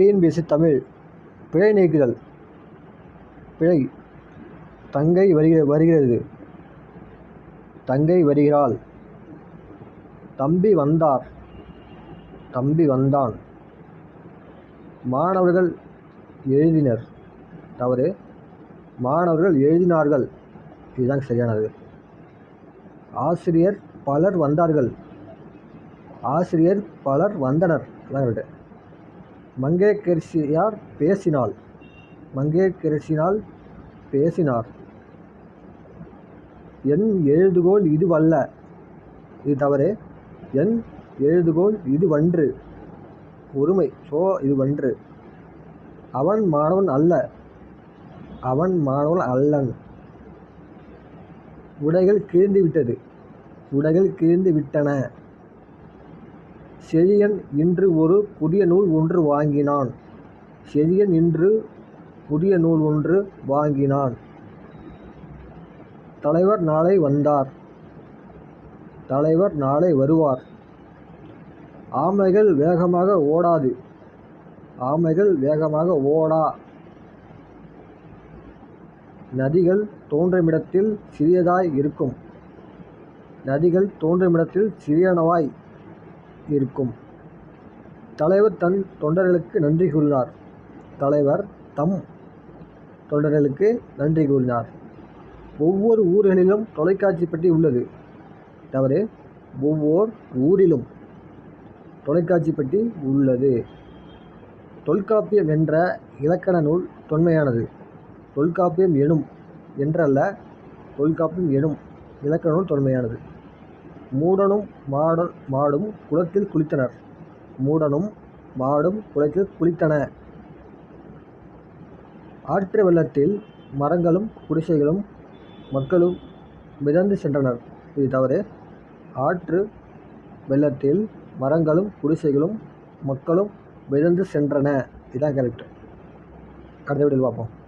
TNPSC Tamil. பிழை நீக்குதல். பிழை. தங்கை வருகிற வருகிறது. தங்கை வருகிறாள். தம்பி வந்தார். தம்பி வந்தான். மாணவர்கள் எழுதினர். தவறு. மாணவர்கள் எழுதினார்கள். இதுதான் சரியானது. ஆசிரியர் பலர் வந்தார்கள். ஆசிரியர் பலர் வந்தனர். அதான் கரெக்டு பேசினாள். மங்கையர்கரசினால் பேசினார். என் எழுதுகோள் இதுவல்ல. இது தவறு. என் எழுதுகோல் இதுவன்று. ஒருமை ஸோ இதுவன்று. அவன் மாணவன் அல்ல. அவன் மாணவன் அல்லன். உடைகள் கிழிந்து விட்டது. உடைகள் கிழிந்து விட்டன. செழியன் இன்று ஒரு புதிய நூல் ஒன்று வாங்கினான். செழியன் இன்று புதிய நூல் ஒன்று வாங்கினான். தலைவர் நாளை வந்தார். தலைவர் நாளை வருவார். ஆமைகள் வேகமாக ஓடாது. ஆமைகள் வேகமாக ஓடா. நதிகள் தோன்றுமிடத்தில் சிறியதாய் இருக்கும். நதிகள் தோன்றுமிடத்தில் சிறியனவாய் இருக்கும். தலைவர் தன் தொண்டர்களுக்கு நன்றி கூறினார். தலைவர் தம் தொண்டர்களுக்கு நன்றி கூறினார். ஒவ்வொரு ஊர்களிலும் தொலைக்காட்சி பெட்டி உள்ளது. தவறு ஒவ்வொரு ஊரிலும் தொலைக்காட்சி பெட்டி உள்ளது. தொல்காப்பியம் என்ற இலக்கண நூல் தொன்மையானது. தொல்காப்பியம் எனும் என்றல்ல தொல்காப்பியம் எனும் இலக்கண நூல் தொன்மையானது. மூடனும் மாட மாடும் குளத்தில் குளித்தனர். மூடனும் மாடும் குளத்தில் குளித்தன. ஆற்று வெள்ளத்தில் மரங்களும் குடிசைகளும் மக்களும் மிதந்து சென்றனர். இது தவறு. ஆற்று வெள்ளத்தில் மரங்களும் குடிசைகளும் மக்களும் மிதந்து சென்றன. இதான் கரெக்ட் அடுத்த வீடியோவில் பார்ப்போம்.